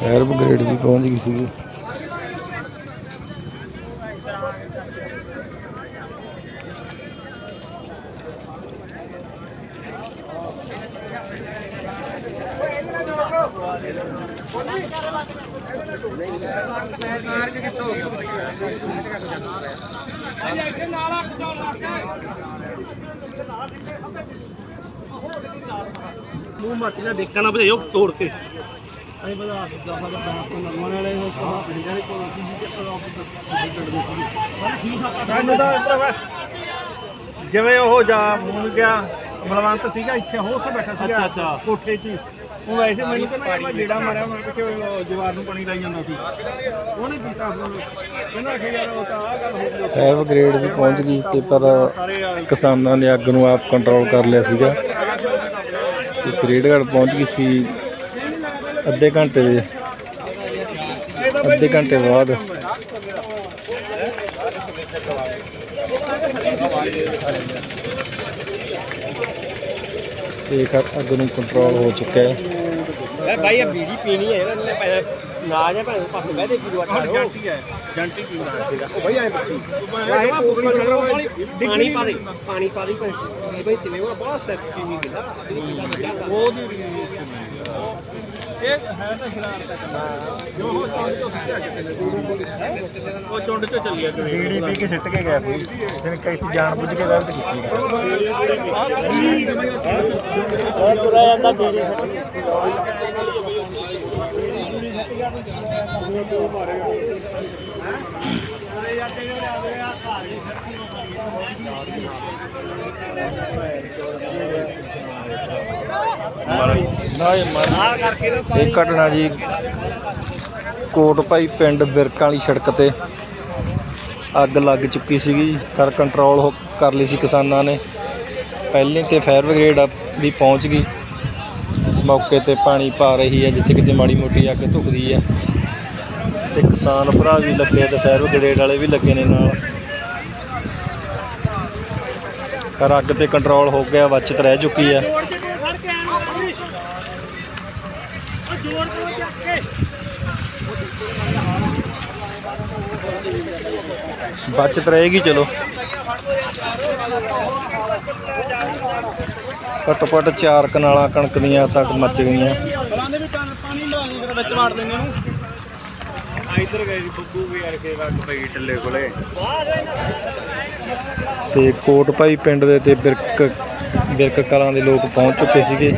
Fire brigade ਵੀ ਪਹੁੰਚ ਗਈ ਸੀਗੀ। ਮੂੰਹ ਮੱਟ ਜਾ ਦੇਖਣਾ ਭਜਾਇਓ ਤੋੜ ਕੇ। ਅਸੀਂ ਬਦਾ ਸਿੱਧਾ ਸਾਡਾ ਬਾਪ ਤੋਂ ਨਰਮਨ ਵਾਲੇ ਦੇ ਕੋਲ ਪਿੰਡਾਂ ਦੇ ਕੋਲ ਅਸੀਂ ਜੀ ਤੇ ਆਪ ਸਾਨੂੰ ਤਾਂ ਭਰਾਵਾ ਜਿਵੇਂ ਉਹ ਜਾ ਮੁੰਨ ਗਿਆ ਮਲਵੰਤ ਸੀਗਾ ਇੱਥੇ ਉਹ ਉੱਥੇ ਬੈਠਾ ਸੀਗਾ ਅੱਛਾ। ਕੋਠੇ 'ਚ ਹੀ। ਉਹ ਵੈਸੇ ਮੈਨੂੰ ਕਹਿੰਦਾ ਮੈਂ ਜਿਹੜਾ ਮਾਰਿਆ ਮੈਂ ਪਿੱਛੇ ਉਹ ਜਵਾਰ ਨੂੰ ਪਾਣੀ ਲਾਈ ਜਾਂਦਾ ਸੀ ਉਹਨੇ ਕੀਤਾ ਫਿਰ ਉਹਨੂੰ। ਕਹਿੰਦਾ ਕਿ ਯਾਰ ਉਹ ਤਾਂ ਆਹ ਗੱਲ ਹੋ ਗਈ। ਫਾਇਰ ਬ੍ਰਿਗੇਡ ਵੀ ਪਹੁੰਚ ਗਈ ਤੇ ਪਰ ਆ ਕਿਸਾਨਾਂ ਨੇ ਅੱਗ ਨੂੰ ਆਪ ਕੰਟਰੋਲ ਕਰ ਲਿਆ ਸੀਗਾ ਤੇ ਫਰੀਦਗੜ੍ਹ ਪਹੁੰਚ ਗਈ ਸੀ ਅੱਧੇ ਘੰਟੇ ਦੇ। ਅੱਧੇ ਘੰਟੇ ਬਾਅਦ। ਤੇ ਖ- ਅੱਗ ਨੂੰ ਕੰਟਰੋਲ ਹੋ ਚੁੱਕਾ ਹੈ। ਭਾਈ ਇਹ ਬੀੜੀ ਪੀਣੀ ਹੈ ਇਹਨਾਂ ਨੇ ਪੈਸੇ ਨਾ ਜਾ ਭਾਵੇਂ ਪਾਸੇ ਬਹਿ ਦੇ ਕੀ ਦੁਆ ਹੁਣ ਜੰਟੀ ਹੈ ਜੰਟੀ ਕੀ ਬਣਾ ਸੀਗਾ। ਉਹ ਭਾਈ ਆਏ ਬੱਤੀ ਪਾਣੀ ਪਾ ਦੇ ਪਾਣੀ ਪਾ ਦੇ ਭਾਈ ਭਾਈ ਤਿਵੇਂ ਉਹ ਬਹੁਤ ਸੈਫ ਪੀਣੀ ਦਿੰਦਾ ਉਹਦੀ ਇਹ ਹੈ ਤਾਂ ਸ਼ਰਾਰਤ ਜੋ ਉਹ ਚੁੰਡ ਚੋਂ ਉਹ ਚੁੰਡ ਚੋਂ ਚੱਲਿਆ ਕਿਵੇਂ? ਬੀੜੀ ਪੀ ਕੇ ਸਿੱਟ ਕੇ ਗਿਆ ਕੋਈ ਕਿਸੇ ਨੇ ਕਹੀ ਜਾਣ ਬੁੱਝ ਕੇ ਗਲਤ ਕੀਤੀ ਤੁਰਿਆ ਜਾਂਦਾ ਬੀੜੀ ਇਹ ਘਟਨਾ ਜੀ ਕੋਟ ਭਾਈ ਪਿੰਡ ਬਿਰਕਾਂ ਵਾਲੀ ਸੜਕ ਤੇ ਅੱਗ ਲੱਗ ਚੁੱਕੀ ਸੀਗੀ ਕਰ ਕੰਟਰੋਲ ਹੋ- ਕਰ ਲਈ ਸੀ ਕਿਸਾਨਾਂ ਨੇ। ਪਹਿਲੇ ਤੇ ਫਾਇਰ ਬ੍ਰਿਗੇਡ ਵੀ ਪਹੁੰਚ ਗਈ। ਮੌਕੇ ਤੇ ਪਾਣੀ ਪਾ ਰਹੀ ਹੈ ਜਿੱਥੇ ਕਿਤੇ ਮਾੜੀ ਮੋਟੀ ਅੱਗ ਧੁਖਦੀ ਹੈ ਤੇ ਕਿਸਾਨ ਭਰਾ ਵੀ ਲੱਗੇ ਤੇ ਫਾਇਰ ਬ੍ਰਿਗੇਡ ਵਾਲੇ ਵੀ ਲੱਗੇ ਨੇ ਨਾਲ। ਪਰ ਅੱਗ ਤੇ ਕੰਟਰੋਲ ਹੋ ਗਿਆ, ਬਚਤ ਰਹਿ ਚੁੱਕੀ ਹੈ ਬਚਤ ਰਹੇਗੀ, ਚਲੋ। ਘੱਟੋ ਘੱਟ ਚਾਰ ਕਨਾਲਾਂ ਕਣਕ ਦੀਆਂ ਤੱਕ ਮੱਚ ਗਈਆਂ। ਵਿੱਚ ਵਾੜ ਦਿੰਦੇ ਨੂੰ। ਇੱਧਰ ਗਏ ਬੱਬੂ ਵੀ ਯਾਰ ਕੇ ਰੱਖ ਪਈ ਟੱਲੇ ਕੋਲੇ। ਤੇ ਕੋਟ ਭਾਈ ਪਿੰਡ ਦੇ ਤੇ ਬਿਰਕ ਬਿਰਕ ਕਲਾਂ ਦੇ ਲੋਕ ਪਹੁੰਚ ਚੁੱਕੇ ਸੀਗੇ।